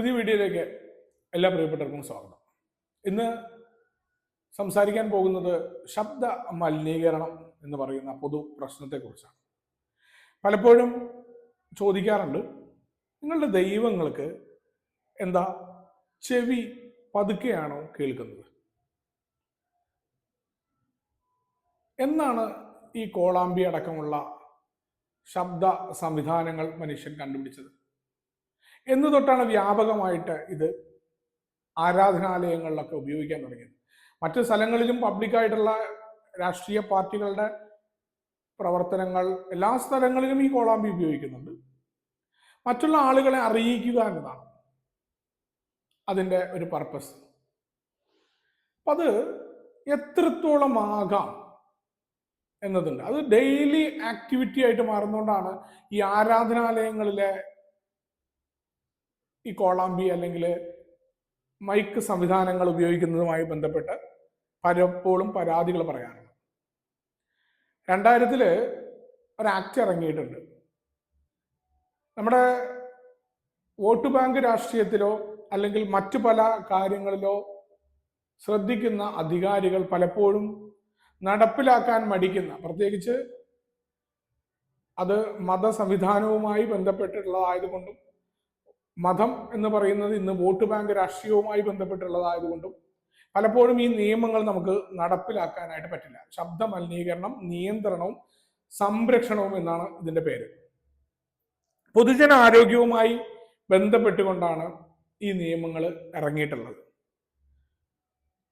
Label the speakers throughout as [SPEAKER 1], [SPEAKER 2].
[SPEAKER 1] പുതിയ വീഡിയോയിലേക്ക് എല്ലാ പ്രിയപ്പെട്ടവർക്കും സ്വാഗതം. ഇന്ന് സംസാരിക്കാൻ പോകുന്നത് ശബ്ദ മലിനീകരണം എന്ന് പറയുന്ന പൊതു പ്രശ്നത്തെക്കുറിച്ചാണ്. പലപ്പോഴും ചോദിക്കാറുണ്ട് നിങ്ങളുടെ ദൈവങ്ങൾക്ക് എന്താ ചെവി പതുക്കെയാണോ കേൾക്കുന്നത്? എന്നാണ് ഈ കോളാമ്പി അടക്കമുള്ള ശബ്ദ സംവിധാനങ്ങൾ മനുഷ്യൻ കണ്ടുപിടിച്ചത്. എന്ന് തൊട്ടാണ് വ്യാപകമായിട്ട് ഇത് ആരാധനാലയങ്ങളിലൊക്കെ ഉപയോഗിക്കാൻ തുടങ്ങിയത്. മറ്റു സ്ഥലങ്ങളിലും പബ്ലിക്കായിട്ടുള്ള രാഷ്ട്രീയ പാർട്ടികളുടെ പ്രവർത്തനങ്ങൾ എല്ലാ സ്ഥലങ്ങളിലും ഈ കോളാമ്പി ഉപയോഗിക്കുന്നുണ്ട്. മറ്റുള്ള ആളുകളെ അറിയിക്കുക എന്നതാണ് അതിന്റെ ഒരു പർപ്പസ് അപ്പം അത് എത്രത്തോളം ആകാം എന്നതുണ്ട്. അത് ഡെയിലി ആക്ടിവിറ്റി ആയിട്ട് മാറുന്നതുകൊണ്ടാണ് ഈ ആരാധനാലയങ്ങളിലെ ഈ കോളാമ്പി അല്ലെങ്കിൽ മൈക്ക് സംവിധാനങ്ങൾ ഉപയോഗിക്കുന്നതുമായി ബന്ധപ്പെട്ട് പലപ്പോഴും പരാതികൾ പറയാറുണ്ട്. രണ്ടായിരത്തിൽ ഒരു ആക്ട് ഇറങ്ങിയിട്ടുണ്ട്. നമ്മുടെ വോട്ട് ബാങ്ക് രാഷ്ട്രീയത്തിലോ അല്ലെങ്കിൽ മറ്റു പല കാര്യങ്ങളിലോ ശ്രദ്ധിക്കുന്ന അധികാരികൾ പലപ്പോഴും നടപ്പിലാക്കാൻ മടിക്കുന്ന പ്രത്യേകിച്ച് അത് മത സംവിധാനവുമായി ബന്ധപ്പെട്ടിട്ടുള്ളതായതുകൊണ്ടും മതം എന്ന് പറയുന്നത് ഇന്ന് വോട്ട് ബാങ്ക് രാഷ്ട്രീയവുമായി ബന്ധപ്പെട്ടുള്ളതായതുകൊണ്ടും പലപ്പോഴും ഈ നിയമങ്ങൾ നമുക്ക് നടപ്പിലാക്കാനായിട്ട് പറ്റില്ല. ശബ്ദ മലിനീകരണം നിയന്ത്രണവും സംരക്ഷണവും എന്നാണ് ഇതിന്റെ പേര്. പൊതുജന ആരോഗ്യവുമായി ബന്ധപ്പെട്ടുകൊണ്ടാണ് ഈ നിയമങ്ങൾ ഇറങ്ങിയിട്ടുള്ളത്.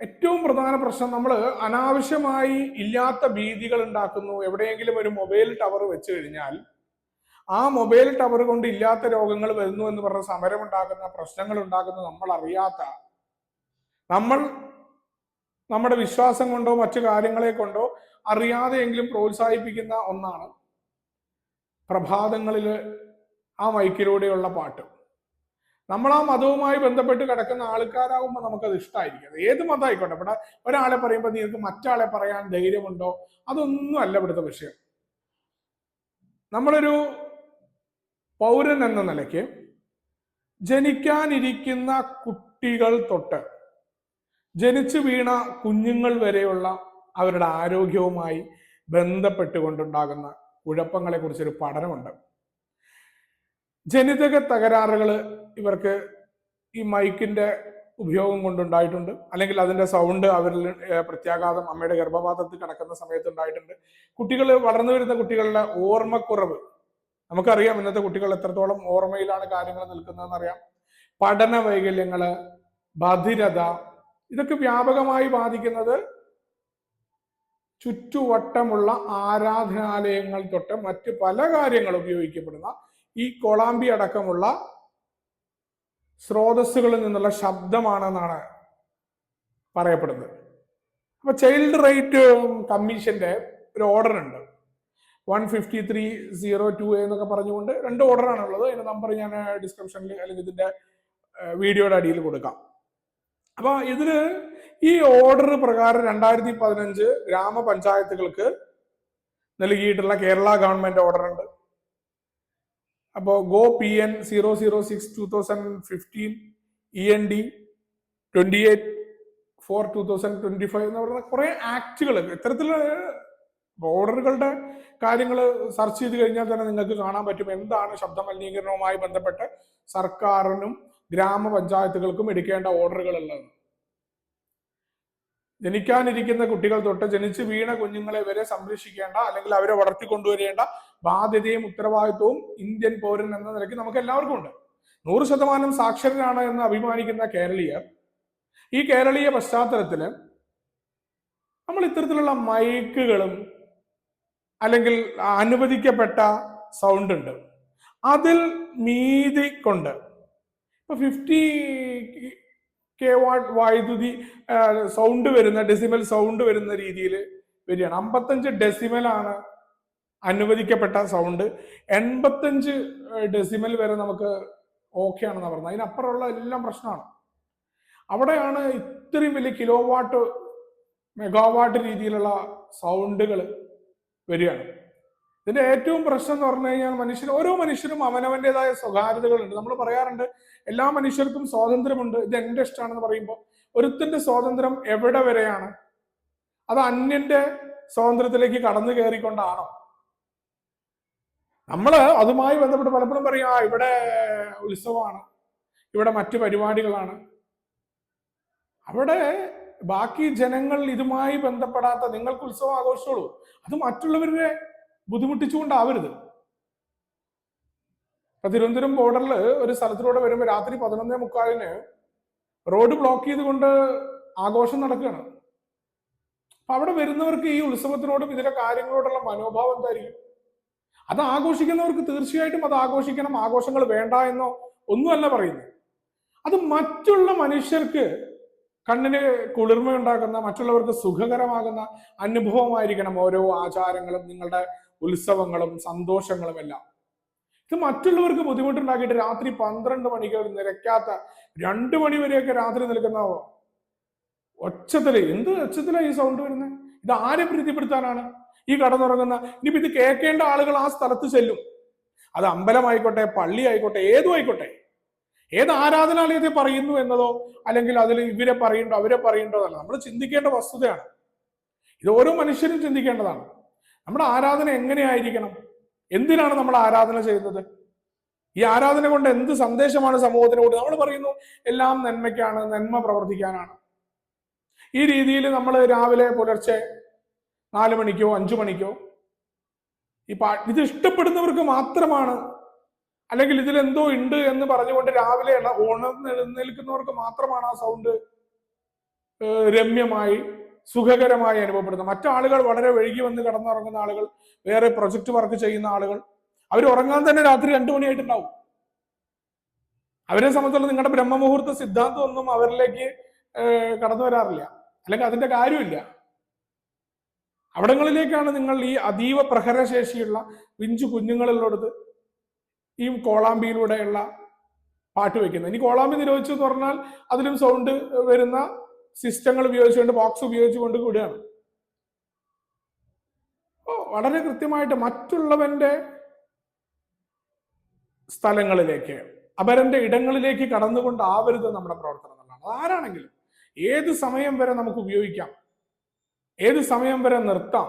[SPEAKER 1] ഏറ്റവും പ്രധാന പ്രശ്നം നമ്മൾ അനാവശ്യമായി ഇല്ലാത്ത ഭീതികൾ ഉണ്ടാക്കുന്നു. എവിടെയെങ്കിലും ഒരു മൊബൈൽ ടവർ വെച്ച് കഴിഞ്ഞാൽ ആ മൊബൈൽ ടവർ കൊണ്ട് ഇല്ലാത്ത രോഗങ്ങൾ വരുന്നു എന്ന് പറഞ്ഞ സമരമുണ്ടാക്കുന്ന പ്രശ്നങ്ങൾ ഉണ്ടാക്കുന്ന നമ്മൾ അറിയാത്ത നമ്മൾ നമ്മുടെ വിശ്വാസം കൊണ്ടോ മറ്റു കാര്യങ്ങളെ കൊണ്ടോ അറിയാതെയെങ്കിലും പ്രോത്സാഹിപ്പിക്കുന്ന ഒന്നാണ് പ്രഭാതങ്ങളിൽ ആ മൈക്കിലൂടെയുള്ള പാട്ട്. നമ്മൾ ആ മതവുമായി ബന്ധപ്പെട്ട് കിടക്കുന്ന ആൾക്കാരാകുമ്പോൾ നമുക്കത് ഇഷ്ടമായിരിക്കും ഏത് മതമായിക്കോട്ടെ. ഇവിടെ ഒരാളെ പറയുമ്പോൾ നിങ്ങൾക്ക് മറ്റാളെ പറയാൻ ധൈര്യമുണ്ടോ? അതൊന്നും അല്ല ഇവിടുത്തെ വിഷയം. നമ്മളൊരു പൗരൻ എന്ന നിലയ്ക്ക് ജനിക്കാനിരിക്കുന്ന കുട്ടികൾ തൊട്ട് ജനിച്ചു വീണ കുഞ്ഞുങ്ങൾ വരെയുള്ള അവരുടെ ആരോഗ്യവുമായി ബന്ധപ്പെട്ടുകൊണ്ടുണ്ടാകുന്ന കുഴപ്പങ്ങളെ കുറിച്ചൊരു പഠനമുണ്ട്. ജനിതക തകരാറുകൾ ഇവർക്ക് ഈ മൈക്കിന്റെ ഉപയോഗം കൊണ്ടുണ്ടായിട്ടുണ്ട്. അല്ലെങ്കിൽ അതിന്റെ സൗണ്ട് അവരിൽ പ്രത്യാഘാതം അമ്മയുടെ ഗർഭപാത്രത്തിൽ കിടക്കുന്ന സമയത്ത് ഉണ്ടായിട്ടുണ്ട്. കുട്ടികൾ വളർന്നു വരുന്ന കുട്ടികളുടെ ഓർമ്മക്കുറവ് നമുക്കറിയാം ഇന്നത്തെ കുട്ടികൾ എത്രത്തോളം ഓർമ്മയിലാണ് കാര്യങ്ങൾ നിൽക്കുന്നതെന്ന് അറിയാം. പഠന വൈകല്യങ്ങൾ ബധിരത ഇതൊക്കെ വ്യാപകമായി ബാധിക്കുന്നത് ചുറ്റുവട്ടമുള്ള ആരാധനാലയങ്ങൾ തൊട്ട് മറ്റ് പല കാര്യങ്ങൾ ഉപയോഗിക്കപ്പെടുന്ന ഈ കൊളാമ്പി അടക്കമുള്ള സ്രോതസ്സുകളിൽ നിന്നുള്ള ശബ്ദമാണെന്നാണ് പറയപ്പെടുന്നത്. അപ്പൊ ചൈൽഡ് റൈറ്റ് കമ്മീഷന്റെ ഒരു ഓർഡർ ഉണ്ട്. One fifty three zero two എന്നൊക്കെ പറഞ്ഞുകൊണ്ട് രണ്ട് ഓർഡറാണ് ഉള്ളത് അതിന്റെ നമ്പർ ഞാൻ ഡിസ്ക്രിപ്ഷനിൽ അല്ലെങ്കിൽ ഇതിന്റെ വീഡിയോയുടെ അടിയിൽ കൊടുക്കാം. അപ്പൊ ഇതിൽ ഈ ഓർഡർ പ്രകാരം രണ്ടായിരത്തി പതിനഞ്ച് ഗ്രാമപഞ്ചായത്തുകൾക്ക് നൽകിയിട്ടുള്ള കേരള ഗവൺമെന്റ് ഓർഡർ ഉണ്ട് അപ്പോൾ go P N zero zero six two thousand fifteen E N D twenty eight four two thousand twenty five എന്ന് പറയുന്ന കുറെ ആക്ടുകൾ ഇത്തരത്തിലുള്ള ഓർഡറുകളുടെ കാര്യങ്ങൾ സെർച്ച് ചെയ്ത് കഴിഞ്ഞാൽ തന്നെ നിങ്ങൾക്ക് കാണാൻ പറ്റും എന്താണ് ശബ്ദ മലിനീകരണവുമായി ബന്ധപ്പെട്ട് സർക്കാരിനും ഗ്രാമപഞ്ചായത്തുകൾക്കും എടുക്കേണ്ട ഓർഡറുകൾ ഉള്ളത് ജനിക്കാനിരിക്കുന്ന കുട്ടികൾ തൊട്ട് ജനിച്ച് വീണ കുഞ്ഞുങ്ങളെ വരെ സംരക്ഷിക്കേണ്ട അല്ലെങ്കിൽ അവരെ വളർത്തിക്കൊണ്ടുവരേണ്ട ബാധ്യതയും ഉത്തരവാദിത്വവും ഇന്ത്യൻ പൗരൻ എന്ന നിലയ്ക്ക് നമുക്ക് എല്ലാവർക്കും ഉണ്ട്. നൂറ് ശതമാനം സാക്ഷരനാണ് എന്ന് അഭിമാനിക്കുന്ന കേരളീയർ. ഈ കേരളീയ പശ്ചാത്തലത്തിൽ നമ്മൾ ഇത്തരത്തിലുള്ള മൈക്കുകളും അല്ലെങ്കിൽ അനുവദിക്കപ്പെട്ട സൗണ്ട് ഉണ്ട്. അതിൽ മീതി കൊണ്ട് ഇപ്പൊ ഫിഫ്റ്റി കെ വാട്ട് വൈദ്യുതി സൗണ്ട് വരുന്ന ഡെസിമൽ സൗണ്ട് വരുന്ന രീതിയിൽ വരികയാണ്. അമ്പത്തഞ്ച് ഡെസിമൽ ആണ് അനുവദിക്കപ്പെട്ട സൗണ്ട് എൺപത്തഞ്ച് ഡെസിമൽ വരെ നമുക്ക് ഓക്കെ ആണെന്ന് പറഞ്ഞത്. അതിനപ്പുറമുള്ള എല്ലാം പ്രശ്നമാണ്. അവിടെയാണ് ഇത്രയും വലിയ കിലോ വാട്ട് മെഗാവാട്ട് രീതിയിലുള്ള സൗണ്ടുകൾ വരികയാണ്. ഇതിന്റെ ഏറ്റവും പ്രശ്നം എന്ന് പറഞ്ഞു കഴിഞ്ഞാൽ മനുഷ്യൻ ഓരോ മനുഷ്യനും അവനവന്റേതായ സ്വകാര്യതകളുണ്ട്. നമ്മൾ പറയാറുണ്ട് എല്ലാ മനുഷ്യർക്കും സ്വാതന്ത്ര്യമുണ്ട്. ഇത് എന്റെ ഇഷ്ടമാണെന്ന് പറയുമ്പോൾ ഒരുത്തിന്റെ സ്വാതന്ത്ര്യം എവിടെ വരെയാണ്? അത് അന്യന്റെ സ്വാതന്ത്ര്യത്തിലേക്ക് കടന്നു കയറിക്കൊണ്ടാണോ? നമ്മൾ അതുമായി ബന്ധപ്പെട്ട് പലപ്പോഴും പറയും ആ ഇവിടെ ഉത്സവമാണ്. ഇവിടെ മറ്റു പരിപാടികളാണ്. അവിടെ ബാക്കി ജനങ്ങൾ ഇതുമായി ബന്ധപ്പെടാത്ത നിങ്ങൾക്ക് ഉത്സവം ആഘോഷിച്ചോളൂ അത് മറ്റുള്ളവരെ ബുദ്ധിമുട്ടിച്ചുകൊണ്ടാവരുത്. ഇപ്പൊ തിരുവനന്തപുരം ബോർഡറിൽ ഒരു സ്ഥലത്തിലൂടെ വരുമ്പോൾ രാത്രി പതിനൊന്നേ മുക്കാലിന് റോഡ് ബ്ലോക്ക് ചെയ്തുകൊണ്ട് ആഘോഷം നടക്കുകയാണ്. അപ്പൊ അവിടെ വരുന്നവർക്ക് ഈ ഉത്സവത്തിനോടും ഇതിലെ കാര്യങ്ങളോടുള്ള മനോഭാവം എന്തായിരിക്കും? അത് ആഘോഷിക്കുന്നവർക്ക് തീർച്ചയായിട്ടും അത് ആഘോഷിക്കണം ആഘോഷങ്ങൾ വേണ്ട എന്നോ ഒന്നുമല്ല പറയുന്നത്. അത് മറ്റുള്ള മനുഷ്യർക്ക് കണ്ണിന് കുളിർമയുണ്ടാക്കുന്ന മറ്റുള്ളവർക്ക് സുഖകരമാകുന്ന അനുഭവമായിരിക്കണം ഓരോ ആചാരങ്ങളും നിങ്ങളുടെ ഉത്സവങ്ങളും സന്തോഷങ്ങളും എല്ലാം. ഇത് മറ്റുള്ളവർക്ക് ബുദ്ധിമുട്ടുണ്ടാക്കിയിട്ട് രാത്രി പന്ത്രണ്ട് മണിക്ക് നിരക്കാത്ത രണ്ടു മണി വരെയൊക്കെ രാത്രി നിൽക്കുന്ന? ഒച്ചത്തിൽ എന്ത് ഒച്ചത്തിലാ ഈ സൗണ്ട് വരുന്നത് ഇത് ആരെ പ്രീതിപ്പെടുത്താനാണ്? ഈ കടന്നുറങ്ങുന്ന ഇനിയിപ്പോ ഇത് കേൾക്കേണ്ട ആളുകൾ ആ സ്ഥലത്ത് ചെല്ലും. അത് അമ്പലമായിക്കോട്ടെ പള്ളി ആയിക്കോട്ടെ ഏതും ആയിക്കോട്ടെ. ഏത് ആരാധനാലയത്തെ പറയുന്നു എന്നതോ അല്ലെങ്കിൽ അതിൽ ഇവരെ പറയുണ്ടോ അവരെ പറയുണ്ടോ എന്നല്ല. നമ്മൾ ചിന്തിക്കേണ്ട വസ്തുതയാണ്. ഇത് ഓരോ മനുഷ്യരും ചിന്തിക്കേണ്ടതാണ്. നമ്മുടെ ആരാധന എങ്ങനെയായിരിക്കണം? എന്തിനാണ് നമ്മൾ ആരാധന ചെയ്യുന്നത്? ഈ ആരാധന കൊണ്ട് എന്ത് സന്ദേശമാണ് സമൂഹത്തിന് കൊടുത്തത് നമ്മൾ പറയുന്നു എല്ലാം നന്മയ്ക്കാണ് നന്മ പ്രവർത്തിക്കാനാണ്. ഈ രീതിയിൽ നമ്മൾ രാവിലെ പുലർച്ചെ നാല് മണിക്കോ അഞ്ചു മണിക്കോ ഈ ഇത് ഇഷ്ടപ്പെടുന്നവർക്ക് മാത്രമാണ് അല്ലെങ്കിൽ ഇതിൽ എന്തോ ഉണ്ട് എന്ന് പറഞ്ഞുകൊണ്ട് രാവിലെ ഉണർന്നെഴുന്നേൽക്കുന്നവർക്ക് മാത്രമാണ് ആ സൗണ്ട് രമ്യമായി സുഖകരമായി അനുഭവപ്പെടുന്നത്. മറ്റാളുകൾ വളരെ വൈകി വന്ന് കിടന്നുറങ്ങുന്ന ആളുകൾ വേറെ പ്രൊജക്ട് വർക്ക് ചെയ്യുന്ന ആളുകൾ അവർ ഉറങ്ങാൻ തന്നെ രാത്രി രണ്ടു മണിയായിട്ടുണ്ടാവും. അവരെ സംബന്ധിച്ചുള്ള നിങ്ങളുടെ ബ്രഹ്മമുഹൂർത്ത സിദ്ധാന്തം ഒന്നും അവരിലേക്ക് കടന്നു വരാറില്ല. അല്ലെങ്കിൽ അതിന്റെ കാര്യമില്ല. അവിടങ്ങളിലേക്കാണ് നിങ്ങൾ ഈ അതീവ പ്രഹരശേഷിയുള്ള പിഞ്ചു കുഞ്ഞുങ്ങളിലോടത്ത് ഈ കോളാമ്പിയിലൂടെയുള്ള പാട്ട് വെക്കുന്നത്. ഇനി കോളാമ്പി നിരോധിച്ചു എന്ന് പറഞ്ഞാൽ അതിലും സൗണ്ട് വരുന്ന സിസ്റ്റങ്ങൾ ഉപയോഗിച്ചുകൊണ്ട് ബോക്സ് ഉപയോഗിച്ചുകൊണ്ട് കൂടിയാണ്. വളരെ കൃത്യമായിട്ട് മറ്റുള്ളവന്റെ സ്ഥലങ്ങളിലേക്ക് അപരന്റെ ഇടങ്ങളിലേക്ക് കടന്നുകൊണ്ട് ആവരുത് നമ്മുടെ പ്രവർത്തനം എന്നുള്ളതാണ്. ആരാണെങ്കിലും ഏത് സമയം വരെ നമുക്ക് ഉപയോഗിക്കാം ഏത് സമയം വരെ നിർത്താം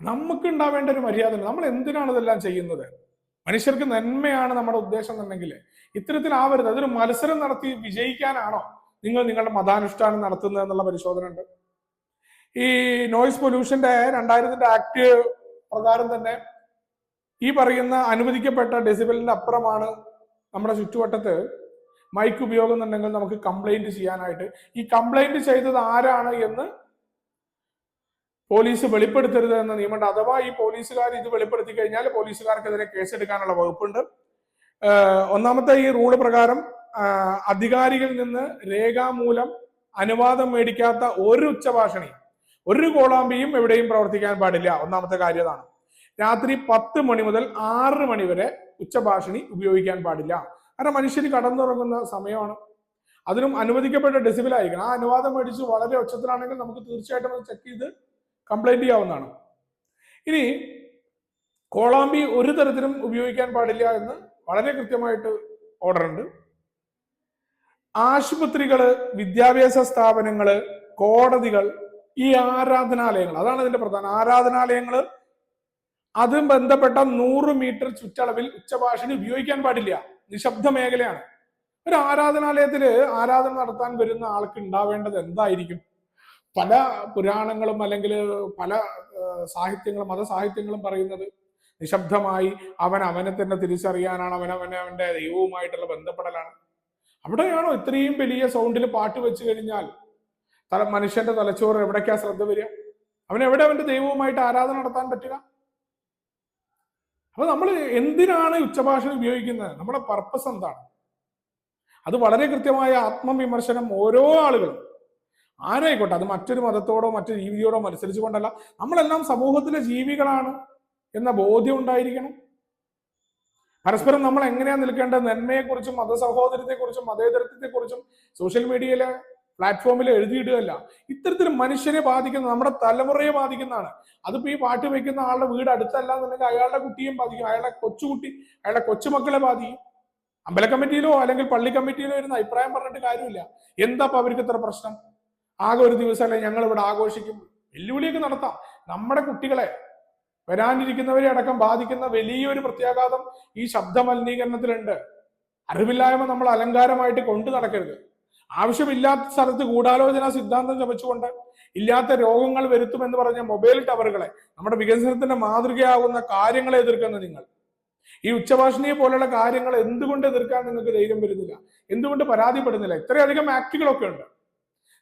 [SPEAKER 1] നമുക്ക് ഉണ്ടാവേണ്ട ഒരു മര്യാദ നമ്മൾ എന്തിനാണ് ഇതെല്ലാം ചെയ്യുന്നത്? മനുഷ്യർക്ക് നന്മയാണ് നമ്മുടെ ഉദ്ദേശം എന്നുണ്ടെങ്കിൽ ഇത്തരത്തിലാവരുത്. അതൊരു മത്സരം നടത്തി വിജയിക്കാനാണോ നിങ്ങൾ നിങ്ങളുടെ മതാനുഷ്ഠാനം നടത്തുന്നത് എന്നുള്ള പരിശോധന ഉണ്ട്. ഈ നോയിസ് പൊല്യൂഷന്റെ രണ്ടായിരത്തിന്റെ ആക്ട് പ്രകാരം തന്നെ ഈ പറയുന്ന അനുവദിക്കപ്പെട്ട ഡെസിബലിന്റെ അപ്പുറമാണ് നമ്മുടെ ചുറ്റുവട്ടത്ത് മൈക്ക് ഉപയോഗം എന്നുണ്ടെങ്കിൽ നമുക്ക് കംപ്ലൈന്റ് ചെയ്യാനായിട്ട്. ഈ കംപ്ലൈന്റ് ചെയ്തത് ആരാണ് എന്ന് പോലീസ് വെളിപ്പെടുത്തരുത് എന്ന നിയമമുണ്ട്. അഥവാ ഈ പോലീസുകാർ ഇത് വെളിപ്പെടുത്തി കഴിഞ്ഞാൽ പോലീസുകാർക്കെതിരെ കേസെടുക്കാനുള്ള വകുപ്പുണ്ട്. ഒന്നാമത്തെ ഈ റൂൾ പ്രകാരം അധികാരികളിൽ നിന്ന് രേഖാമൂലം അനുവാദം മേടിക്കാത്ത ഒരു ഉച്ചഭാഷണി ഒരു കോളാമ്പിയും എവിടെയും പ്രവർത്തിക്കാൻ പാടില്ല. ഒന്നാമത്തെ കാര്യം അതാണ്. രാത്രി പത്ത് മണി മുതൽ ആറ് മണി വരെ ഉച്ചഭാഷണി ഉപയോഗിക്കാൻ പാടില്ല. കാരണം മനുഷ്യർ കടന്നുറങ്ങുന്ന സമയമാണ്. അതിനും അനുവദിക്കപ്പെട്ട ഡെസിബിൾ ആയിരിക്കണം ആ അനുവാദം മേടിച്ച് വളരെ ഉച്ചത്തിലാണെങ്കിൽ നമുക്ക് തീർച്ചയായിട്ടും അത് ചെക്ക് ചെയ്ത് കംപ്ലൈന്റ് ചെയ്യാവുന്നതാണ്. ഇനി കോളാമ്പി ഒരു തരത്തിലും ഉപയോഗിക്കാൻ പാടില്ല എന്ന് വളരെ കൃത്യമായിട്ട് ഓർഡർ ഉണ്ട്. ആശുപത്രികൾ വിദ്യാഭ്യാസ സ്ഥാപനങ്ങൾ കോടതികൾ ഈ ആരാധനാലയങ്ങൾ അതാണ് ഇതിന്റെ പ്രധാനം ആരാധനാലയങ്ങൾ അതും ബന്ധപ്പെട്ട നൂറ് മീറ്റർ ചുറ്റളവിൽ ഉച്ചഭാഷണി ഉപയോഗിക്കാൻ പാടില്ല. നിശബ്ദ മേഖലയാണ്. ഒരു ആരാധനാലയത്തിൽ ആരാധന നടത്താൻ വരുന്ന ആൾക്ക് ഉണ്ടാവേണ്ടത് എന്തായിരിക്കും? പല പുരാണങ്ങളും അല്ലെങ്കിൽ പല സാഹിത്യങ്ങളും മതസാഹിത്യങ്ങളും പറയുന്നത് നിശബ്ദമായി അവൻ അവനെ തന്നെ തിരിച്ചറിയാനാണ് അവൻ അവനെ അവന്റെ ദൈവവുമായിട്ടുള്ള ബന്ധപ്പെടലാണ്. അവിടെയാണോ ഇത്രയും വലിയ സൗണ്ടിൽ പാട്ട് വെച്ച് കഴിഞ്ഞാൽ തല മനുഷ്യന്റെ തലച്ചോറ് എവിടേക്കാ ശ്രദ്ധ വരിക? അവൻ എവിടെ അവന്റെ ദൈവവുമായിട്ട് ആരാധന നടത്താൻ പറ്റുക? അപ്പൊ നമ്മൾ എന്തിനാണ് ഉച്ചഭാഷ ഉപയോഗിക്കുന്നത്? നമ്മുടെ പർപ്പസ് എന്താണ്? അത് വളരെ കൃത്യമായ ആത്മവിമർശനം ഓരോ ആളുകളും ആരായിക്കോട്ടെ? അത് മറ്റൊരു മതത്തോടോ മറ്റു ജീവിയോടോ മത്സരിച്ചു കൊണ്ടല്ല നമ്മളെല്ലാം സമൂഹത്തിലെ ജീവികളാണ് എന്ന ബോധ്യം ഉണ്ടായിരിക്കണം. പരസ്പരം നമ്മൾ എങ്ങനെയാണ് നിൽക്കേണ്ടത്? നന്മയെക്കുറിച്ചും മതസഹോദരത്തെക്കുറിച്ചും മതേതരത്വത്തെക്കുറിച്ചും സോഷ്യൽ മീഡിയയിലെ പ്ലാറ്റ്ഫോമിൽ എഴുതിയിടുകയല്ല. ഇത്തരത്തിൽ മനുഷ്യനെ ബാധിക്കുന്ന നമ്മുടെ തലമുറയെ ബാധിക്കുന്നതാണ്. അതിപ്പോ ഈ പാട്ട് വെക്കുന്ന ആളുടെ വീട് അടുത്തല്ല എന്നുണ്ടെങ്കിൽ അയാളുടെ കുട്ടിയും ബാധിക്കും. അയാളുടെ കൊച്ചുകുട്ടി അയാളുടെ കൊച്ചുമക്കളെ ബാധിക്കും. അമ്പല കമ്മിറ്റിയിലോ അല്ലെങ്കിൽ പള്ളി കമ്മിറ്റിയിലോ ഇരുന്ന് അഭിപ്രായം പറഞ്ഞിട്ട് കാര്യമില്ല. എന്താ അവർക്ക് ഇത്ര പ്രശ്നം? ആകെ ഒരു ദിവസമല്ലേ ഞങ്ങൾ ഇവിടെ ആഘോഷിക്കും? വെല്ലുവിളിയൊക്കെ നടത്താം. നമ്മുടെ കുട്ടികളെ വരാനിരിക്കുന്നവരെ അടക്കം ബാധിക്കുന്ന വലിയൊരു പ്രത്യാഘാതം ഈ ശബ്ദ മലിനീകരണത്തിലുണ്ട് അറിവില്ലായ്മ നമ്മൾ അലങ്കാരമായിട്ട് കൊണ്ടു നടക്കരുത്. ആവശ്യമില്ലാത്ത സ്ഥലത്ത് ഗൂഢാലോചന സിദ്ധാന്തം ചമച്ചുകൊണ്ട് ഇല്ലാത്ത രോഗങ്ങൾ വരുത്തുമെന്ന് പറഞ്ഞ മൊബൈൽ ടവറുകളെ നമ്മുടെ വികസനത്തിന്റെ മാതൃകയാകുന്ന കാര്യങ്ങളെ എതിർക്കുന്ന നിങ്ങൾ. ഈ ഉച്ചഭാഷണിയെ പോലുള്ള കാര്യങ്ങൾ എന്തുകൊണ്ട് എതിർക്കാൻ നിങ്ങൾക്ക് ധൈര്യം വരുന്നില്ല? എന്തുകൊണ്ട് പരാതിപ്പെടുന്നില്ല? ഇത്രയധികം ആക്ടുകളൊക്കെ ഉണ്ട്.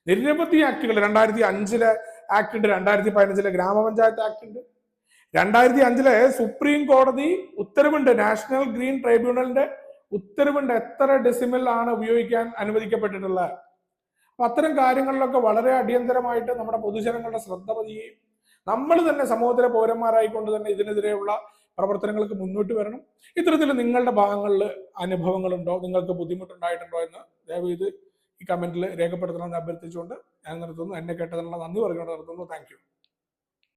[SPEAKER 1] നിരവധി ആക്ടുകൾ രണ്ടായിരത്തി അഞ്ചിലെ ആക്ട് ഉണ്ട് രണ്ടായിരത്തി പതിനഞ്ചിലെ ഗ്രാമപഞ്ചായത്ത് ആക്ട് ഉണ്ട് രണ്ടായിരത്തി അഞ്ചിലെ സുപ്രീം കോടതി ഉത്തരവുണ്ട് നാഷണൽ ഗ്രീൻ ട്രൈബ്യൂണലിന്റെ ഉത്തരവുണ്ട് എത്ര ഡെസിമൽ ആണ് ഉപയോഗിക്കാൻ അനുവദിക്കപ്പെട്ടിട്ടുള്ളത് അപ്പൊ അത്തരം കാര്യങ്ങളിലൊക്കെ വളരെ അടിയന്തരമായിട്ട് നമ്മുടെ പൊതുജനങ്ങളുടെ ശ്രദ്ധ പതിയുകയും നമ്മൾ തന്നെ സമൂഹത്തിലെ പൗരന്മാരായിക്കൊണ്ട് തന്നെ ഇതിനെതിരെയുള്ള പ്രവർത്തനങ്ങൾക്ക് മുന്നോട്ട് വരണം. ഇത്തരത്തിൽ നിങ്ങളുടെ ഭാഗങ്ങളിൽ അനുഭവങ്ങളുണ്ടോ? നിങ്ങൾക്ക് ബുദ്ധിമുട്ടുണ്ടായിട്ടുണ്ടോ എന്ന് ദയവ് ഇത് ഈ കമന്റിൽ രേഖപ്പെടുത്തണമെന്ന് അഭ്യർത്ഥിച്ചുകൊണ്ട് ഞാൻ നിർത്തുന്നു. എന്നെ കേട്ടതിനുള്ള നന്ദി പറഞ്ഞുകൊണ്ട് നിർത്തുന്നു. താങ്ക്